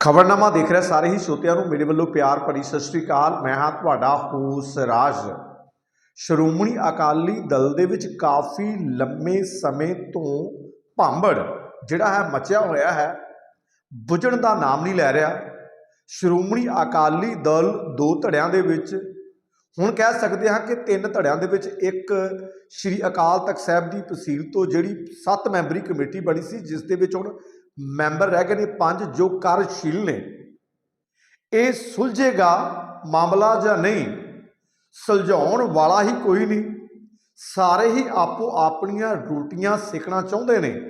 ਖਬਰਨਾਮਾ ਦੇਖ ਰਿਹਾ, ਸਾਰੇ ਹੀ ਸਰੋਤਿਆਂ ਨੂੰ ਮੇਰੇ ਵੱਲੋਂ ਪਿਆਰ ਭਰੀ ਸਤਿ ਸ੍ਰੀ ਅਕਾਲ। ਮੈਂ ਹਾਂ ਤੁਹਾਡਾ ਹੋਸ ਰਾਜ ਸ਼੍ਰੋਮਣੀ ਅਕਾਲੀ ਦਲ ਦੇ ਵਿੱਚ ਕਾਫੀ ਲੰਮੇ ਸਮੇਂ ਤੋਂ ਭਾਂਬੜ, ਜਿਹੜਾ ਹੈ, ਮਚਿਆ ਹੋਇਆ ਹੈ। ਬੁਝਣ ਦਾ ਨਾਮ ਨਹੀਂ ਲੈ ਰਿਹਾ। ਸ਼੍ਰੋਮਣੀ ਅਕਾਲੀ ਦਲ ਦੋ ਧੜਿਆਂ ਦੇ ਵਿੱਚ, ਹੁਣ ਕਹਿ ਸਕਦੇ ਹਾਂ ਕਿ ਤਿੰਨ ਧੜਿਆਂ ਦੇ ਵਿੱਚ ਇੱਕ ਸ਼੍ਰੀ ਅਕਾਲ ਤਖਤ ਸਾਹਿਬ ਦੀ ਤਹਿਸੀਲ ਤੋਂ ਜਿਹੜੀ 7 ਮੈਂਬਰੀ ਕਮੇਟੀ ਬਣੀ ਸੀ, ਜਿਸ ਦੇ ਵਿੱਚ ਹੁਣ ਮੈਂਬਰ ਰਹਿ ਗਏ ਨੇ ਪੰਜ ਜੋ ਕਾਰਜਸ਼ੀਲ ਨੇ। ਇਹ ਸੁਲਝੇਗਾ ਮਾਮਲਾ ਜਾਂ ਨਹੀਂ? ਸੁਲਝਾਉਣ ਵਾਲਾ ਹੀ ਕੋਈ ਨਹੀਂ। ਸਾਰੇ ਹੀ ਆਪੋ ਆਪਣੀਆਂ ਰੋਟੀਆਂ ਸਿੱਖਣਾ ਚਾਹੁੰਦੇ ਨੇ।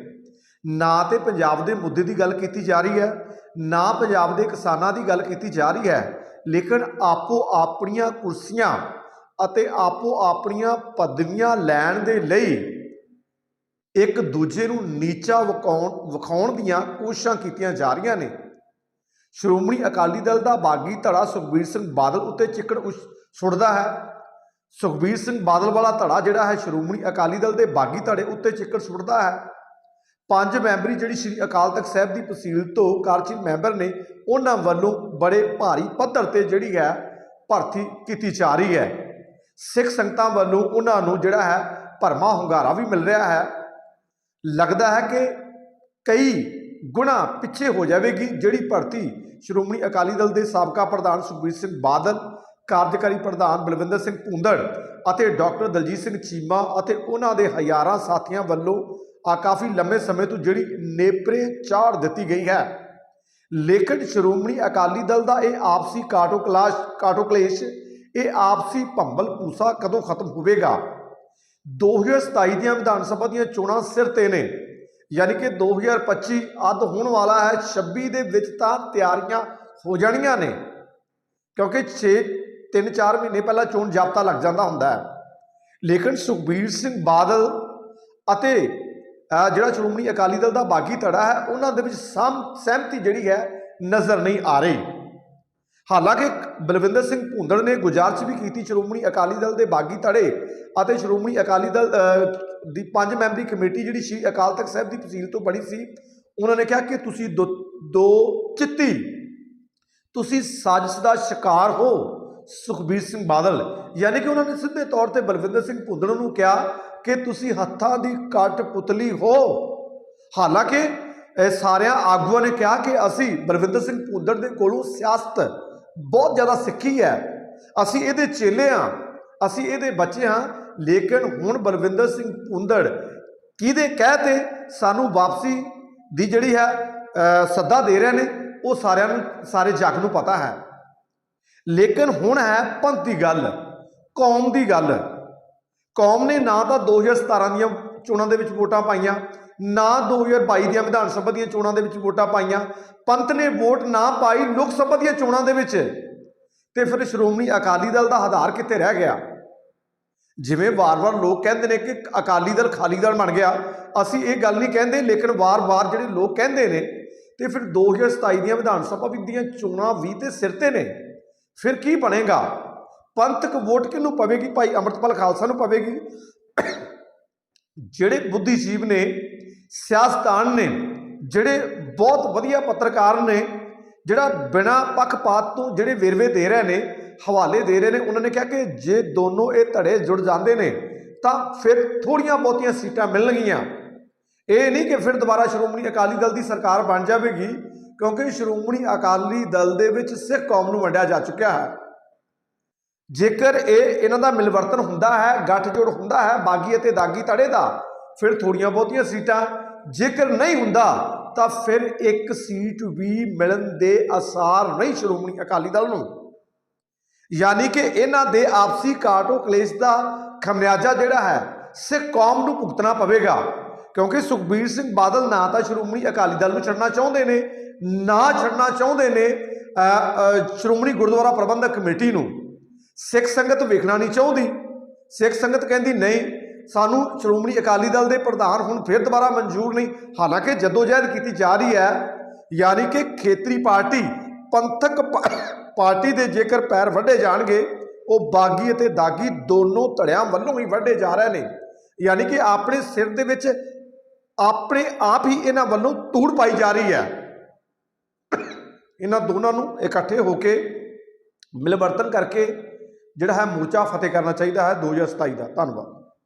ਨਾ ਤੇ ਪੰਜਾਬ ਦੇ ਮੁੱਦੇ ਦੀ ਗੱਲ ਕੀਤੀ ਜਾ ਰਹੀ ਹੈ, ਨਾ ਪੰਜਾਬ ਦੇ ਕਿਸਾਨਾਂ ਦੀ ਗੱਲ ਕੀਤੀ ਜਾ ਰਹੀ ਹੈ, ਲੇਕਿਨ ਆਪੋ ਆਪਣੀਆਂ ਕੁਰਸੀਆਂ ਅਤੇ ਆਪੋ ਆਪਣੀਆਂ ਪਦਵੀਆਂ ਲੈਣ ਦੇ ਲਈ ਇੱਕ ਦੂਜੇ ਨੂੰ ਨੀਚਾ ਵਿਖਾਉਣ ਵਿਖਾਉਣ ਦੀਆਂ ਕੋਸ਼ਿਸ਼ਾਂ ਕੀਤੀਆਂ ਜਾ ਰਹੀਆਂ ਨੇ। ਸ਼੍ਰੋਮਣੀ ਅਕਾਲੀ ਦਲ ਦਾ ਬਾਗੀ ਧੜਾ ਸੁਖਬੀਰ ਸਿੰਘ ਬਾਦਲ ਉੱਤੇ ਚਿੱਕੜ ਉਛ- ਸੁੱਟਦਾ ਹੈ। ਸੁਖਬੀਰ ਸਿੰਘ ਬਾਦਲ ਵਾਲਾ ਧੜਾ ਜਿਹੜਾ ਹੈ ਸ਼੍ਰੋਮਣੀ ਅਕਾਲੀ ਦਲ ਦੇ ਬਾਗੀ ਧੜੇ ਉੱਤੇ ਚਿੱਕੜ ਸੁੱਟਦਾ ਹੈ। ਪੰਜ ਮੈਂਬਰੀ ਜਿਹੜੀ ਸ੍ਰੀ ਅਕਾਲ ਤਖਤ ਸਾਹਿਬ ਦੀ ਤਹਿਸੀਲ ਤੋਂ ਕਾਰਜਸ਼ੀਲ ਮੈਂਬਰ ਨੇ, ਉਹਨਾਂ ਵੱਲੋਂ ਬੜੇ ਭਾਰੀ ਪੱਧਰ ਤੇ ਜਿਹੜੀ ਹੈ ਭਰਤੀ ਕੀਤੀ ਜਾ ਰਹੀ ਹੈ। ਸਿੱਖ ਸੰਗਤਾਂ ਵੱਲੋਂ ਉਹਨਾਂ ਨੂੰ ਜਿਹੜਾ ਹੈ ਭਰਮਾ ਹੁੰਗਾਰਾ ਵੀ ਮਿਲ ਰਿਹਾ ਹੈ। ਲੱਗਦਾ ਹੈ ਕਿ ਕਈ ਗੁਣਾ ਪਿੱਛੇ ਹੋ ਜਾਵੇਗੀ, ਜਿਹੜੀ ਭਰਤੀ ਸ਼੍ਰੋਮਣੀ ਅਕਾਲੀ ਦਲ ਦੇ ਸਾਬਕਾ ਪ੍ਰਧਾਨ ਸੁਖਬੀਰ ਸਿੰਘ ਬਾਦਲ, ਕਾਰਜਕਾਰੀ ਪ੍ਰਧਾਨ ਬਲਵਿੰਦਰ ਸਿੰਘ ਭੁੰਦੜ ਅਤੇ ਡਾਕਟਰ ਦਲਜੀਤ ਸਿੰਘ ਚੀਮਾ ਅਤੇ ਉਹਨਾਂ ਦੇ ਹਜ਼ਾਰਾਂ ਸਾਥੀਆਂ ਵੱਲੋਂ ਆ ਕਾਫੀ ਲੰਮੇ ਸਮੇਂ ਤੋਂ ਜਿਹੜੀ ਨੇਪਰੇ ਚਾੜ ਦਿੱਤੀ ਗਈ ਹੈ। ਲੇਕਿਨ ਸ਼੍ਰੋਮਣੀ ਅਕਾਲੀ ਦਲ ਦਾ ਇਹ ਆਪਸੀ ਕਾਟੋ ਕਲਾਸ਼, ਕਾਟੋ ਕਲੇਸ਼, ਇਹ ਆਪਸੀ ਭੰਬਲ ਪੂਸਾ ਕਦੋਂ ਖਤਮ ਹੋਵੇਗਾ? 2027 ਦੀਆਂ ਵਿਧਾਨ ਸਭਾ ਦੀਆਂ ਚੋਣਾਂ ਸਿਰ ਤੇ ਨੇ। ਯਾਨੀ ਕਿ 2025 ਅੱਧ ਹੋਣ ਵਾਲਾ ਹੈ 26 ਦੇ ਵਿੱਚ ਤਾਂ ਤਿਆਰੀਆਂ ਹੋ ਜਾਣੀਆਂ ਨੇ। ਕਿਉਂਕਿ 6 3-4 ਮਹੀਨੇ ਪਹਿਲਾਂ ਚੋਣ ਜਾਬਤਾ ਲੱਗ ਜਾਂਦਾ ਹੁੰਦਾ ਹੈ। ਲੇਕਿਨ ਸੁਖਬੀਰ ਸਿੰਘ ਬਾਦਲ ਅਤੇ ਜਿਹੜਾ ਸ਼੍ਰੋਮਣੀ ਅਕਾਲੀ ਦਲ ਦਾ ਬਾਗੀ ਧੜਾ ਹੈ, ਉਹਨਾਂ ਦੇ ਵਿੱਚ ਸਮ ਸਹਿਮਤੀ ਜਿਹੜੀ ਹੈ, ਨਜ਼ਰ ਨਹੀਂ ਆ ਰਹੀ। ਹਾਲਾਂਕਿ ਬਲਵਿੰਦਰ ਸਿੰਘ ਭੁੰਦੜ ਨੇ ਗੁਜ਼ਾਰਿਸ਼ ਵੀ ਕੀਤੀ ਸ਼੍ਰੋਮਣੀ ਅਕਾਲੀ ਦਲ ਦੇ ਬਾਗੀ ਧੜੇ ਅਤੇ ਸ਼੍ਰੋਮਣੀ ਅਕਾਲੀ ਦਲ ਦੀ ਪੰਜ ਮੈਂਬਰੀ ਕਮੇਟੀ ਜਿਹੜੀ ਸ਼੍ਰੀ ਅਕਾਲ ਤਖਤ ਸਾਹਿਬ ਦੀ ਤਹਿਸੀਲ ਤੋਂ ਬਣੀ ਸੀ, ਉਹਨਾਂ ਨੇ ਕਿਹਾ ਕਿ ਤੁਸੀਂ ਦੋ ਦੋ ਚਿੱਤੀ, ਤੁਸੀਂ ਸਾਜ਼ਿਸ਼ ਦਾ ਸ਼ਿਕਾਰ ਹੋ, ਸੁਖਬੀਰ ਸਿੰਘ ਬਾਦਲ। ਯਾਨੀ ਕਿ ਉਹਨਾਂ ਨੇ ਸਿੱਧੇ ਤੌਰ ਤੇ ਬਲਵਿੰਦਰ ਸਿੰਘ ਭੁੰਦੜ ਨੂੰ ਕਿਹਾ ਕਿ ਤੁਸੀਂ ਹੱਥਾਂ ਦੀ ਕੱਟ ਪੁਤਲੀ ਹੋ। ਹਾਲਾਂਕਿ ਸਾਰਿਆਂ ਆਗੂਆਂ ਨੇ ਕਿਹਾ ਕਿ ਅਸੀਂ ਬਲਵਿੰਦਰ ਸਿੰਘ ਭੁੰਦੜ ਦੇ ਕੋਲੋਂ ਸਿਆਸਤ ਬਹੁਤ ਜ਼ਿਆਦਾ ਸਿੱਖੀ ਹੈ। ਅਸੀਂ ਇਹਦੇ ਚੇਲੇ ਹਾਂ। ਅਸੀਂ ਇਹਦੇ ਬੱਚੇ ਹਾਂ। ਲੇਕਿਨ ਹੁਣ ਬਲਵਿੰਦਰ ਸਿੰਘ ਭੁੰਦੜ ਕਿਹਦੇ ਕਹਿ ਤੇ ਸਾਨੂੰ ਵਾਪਸੀ ਦੀ ਜਿਹੜੀ ਹੈ ਸੱਦਾ ਦੇ ਰਹੇ ਨੇ, ਉਹ ਸਾਰਿਆਂ ਨੂੰ, ਸਾਰੇ ਜੱਗ ਨੂੰ ਪਤਾ ਹੈ। ਲੇਕਿਨ ਹੁਣ ਹੈ ਪੰਥ ਦੀ ਗੱਲ, ਕੌਮ ਦੀ ਗੱਲ। ਕੌਮ ਨੇ ਨਾ ਤਾਂ 2017 ਦੀਆਂ ਚੋਣਾਂ ਦੇ ਵਿੱਚ ਵੋਟਾਂ ਪਾਈਆਂ ਨਾ 2022 ਦੀਆਂ ਵਿਧਾਨ ਸਭਾ ਦੀਆਂ ਚੋਣਾਂ ਦੇ ਵਿੱਚ ਵੋਟਾਂ ਪਾਈਆਂ। ਪੰਥ ਨੇ ਵੋਟ ਨਾ ਪਾਈ ਲੋਕ ਸਭਾ ਦੀਆਂ ਚੋਣਾਂ ਦੇ ਵਿੱਚ। ਤੇ ਫਿਰ ਸ਼੍ਰੋਮਣੀ ਅਕਾਲੀ ਦਲ ਦਾ ਆਧਾਰ ਕਿੱਥੇ ਰਹਿ ਗਿਆ? ਜਿਵੇਂ ਵਾਰ-ਵਾਰ ਲੋਕ ਕਹਿੰਦੇ ਨੇ ਕਿ ਅਕਾਲੀ ਦਲ ਖਾਲੀ ਦਲ ਬਣ ਗਿਆ। ਅਸੀਂ ਇਹ ਗੱਲ ਨਹੀਂ ਕਹਿੰਦੇ, ਲੇਕਿਨ ਵਾਰ-ਵਾਰ ਜਿਹੜੇ ਲੋਕ ਕਹਿੰਦੇ ਨੇ, ਤੇ ਫਿਰ 2027 ਦੀਆਂ ਵਿਧਾਨ ਸਭਾ ਦੀਆਂ ਚੋਣਾਂ ਵੀ ਤੇ ਸਿਰ ਤੇ ਨੇ। ਫਿਰ ਕੀ ਬਣੇਗਾ? ਪੰਥਕ ਵੋਟ ਕਿਹਨੂੰ ਪਵੇਗੀ? ਭਾਈ ਅੰਮ੍ਰਿਤਪਾਲ ਖਾਲਸਾ ਨੂੰ ਪਵੇਗੀ। ਜਿਹੜੇ ਬੁੱਧੀਜੀਵ ਨੇ ਸਿਆਸਤਦਾਨ ਨੇ, ਜਿਹੜੇ ਬਹੁਤ ਵਧੀਆ ਪੱਤਰਕਾਰ ਨੇ, ਜਿਹੜਾ ਬਿਨਾ ਪੱਖਪਾਤ ਤੋਂ ਜਿਹੜੇ ਵੇਰਵੇ ਦੇ ਰਹੇ ਨੇ, ਹਵਾਲੇ ਦੇ ਰਹੇ ਨੇ, ਉਹਨਾਂ ਨੇ ਕਿਹਾ ਕਿ ਜੇ ਦੋਨੋਂ ਇਹ ਧੜੇ ਜੁੜ ਜਾਂਦੇ ਨੇ, ਤਾਂ ਫਿਰ ਥੋੜੀਆਂ ਬਹੁਤੀਆਂ ਸੀਟਾਂ ਮਿਲਣਗੀਆਂ। ਇਹ ਨਹੀਂ ਕਿ ਫਿਰ ਦੁਬਾਰਾ ਸ਼੍ਰੋਮਣੀ ਅਕਾਲੀ ਦਲ ਦੀ ਸਰਕਾਰ ਬਣ ਜਾਵੇਗੀ, ਕਿਉਂਕਿ ਸ਼੍ਰੋਮਣੀ ਅਕਾਲੀ ਦਲ ਦੇ ਵਿੱਚ ਸਿੱਖ ਕੌਮ ਨੂੰ ਵੰਡਿਆ ਜਾ ਚੁੱਕਿਆ ਹੈ। ਜੇਕਰ ਇਹ ਇਹਨਾਂ ਦਾ ਮਿਲਵਰਤਨ ਹੁੰਦਾ ਹੈ, ਗੱਠਜੋੜ ਹੁੰਦਾ ਹੈ, ਬਾਗੀ ਅਤੇ ਦਾਗੀ ਧੜੇ ਦਾ ਫਿਰ ਥੋੜੀਆਂ ਬਹੁਤੀਆਂ ਸੀਟਾਂ। ਜੇਕਰ ਨਹੀਂ ਹੁੰਦਾ, ਤਾਂ ਫਿਰ ਇੱਕ ਸੀਟ ਵੀ ਮਿਲਣ ਦੇ ਅਸਾਰ ਨਹੀਂ, ਸ਼੍ਰੋਮਣੀ ਅਕਾਲੀ ਦਲ ਨੂੰ। ਯਾਨੀ ਕਿ ਇਹਨਾਂ ਦੇ ਆਪਸੀ ਕਾਟੋ ਕਲੇਸ਼ ਦਾ ਖਮਿਆਜਾ ਜਿਹੜਾ ਹੈ ਸਿੱਖ ਕੌਮ ਨੂੰ ਭੁਗਤਣਾ ਪਵੇਗਾ। ਕਿਉਂਕਿ ਸੁਖਬੀਰ ਸਿੰਘ ਬਾਦਲ ਨਾ ਤਾਂ ਸ਼੍ਰੋਮਣੀ ਅਕਾਲੀ ਦਲ ਨੂੰ ਛੱਡਣਾ ਚਾਹੁੰਦੇ ਨੇ, ਨਾ ਛੱਡਣਾ ਚਾਹੁੰਦੇ ਨੇ ਸ਼੍ਰੋਮਣੀ ਗੁਰਦੁਆਰਾ ਪ੍ਰਬੰਧਕ ਕਮੇਟੀ ਨੂੰ। ਸਿੱਖ ਸੰਗਤ ਵੇਖਣਾ ਨਹੀਂ ਚਾਹੁੰਦੀ। ਸਿੱਖ ਸੰਗਤ ਕਹਿੰਦੀ, ਨਹੀਂ ਸਾਨੂੰ ਸ਼੍ਰੋਮਣੀ ਅਕਾਲੀ ਦਲ ਦੇ ਪ੍ਰਧਾਨ ਹੁਣ ਫਿਰ ਦੁਬਾਰਾ ਮਨਜ਼ੂਰ ਨਹੀਂ। ਹਾਲਾਂਕਿ ਜਦੋਜਹਿਦ ਕੀਤੀ ਜਾ ਰਹੀ ਹੈ, ਯਾਨੀ ਕਿ ਖੇਤਰੀ ਪਾਰਟੀ, ਪੰਥਕ ਪਾਰਟੀ ਦੇ ਜੇਕਰ ਪੈਰ ਵੱਢੇ ਜਾਣਗੇ, ਉਹ ਬਾਗੀ ਅਤੇ ਦਾਗੀ ਦੋਨੋਂ ਧੜਿਆਂ ਵੱਲੋਂ ਹੀ ਵੱਢੇ ਜਾ ਰਹੇ ਨੇ। ਯਾਨੀ ਕਿ ਆਪਣੇ ਸਿਰ ਦੇ ਵਿੱਚ ਆਪਣੇ ਆਪ ਹੀ ਇਹਨਾਂ ਵੱਲੋਂ ਧੂੜ ਪਾਈ ਜਾ ਰਹੀ ਹੈ। ਇਹਨਾਂ ਦੋਨਾਂ ਨੂੰ ਇਕੱਠੇ ਹੋ ਕੇ ਮਿਲਵਰਤਨ ਕਰਕੇ ਜਿਹੜਾ ਹੈ ਮੋਰਚਾ ਫਤਿਹ ਕਰਨਾ ਚਾਹੀਦਾ ਹੈ 2027 ਦਾ। ਧੰਨਵਾਦ।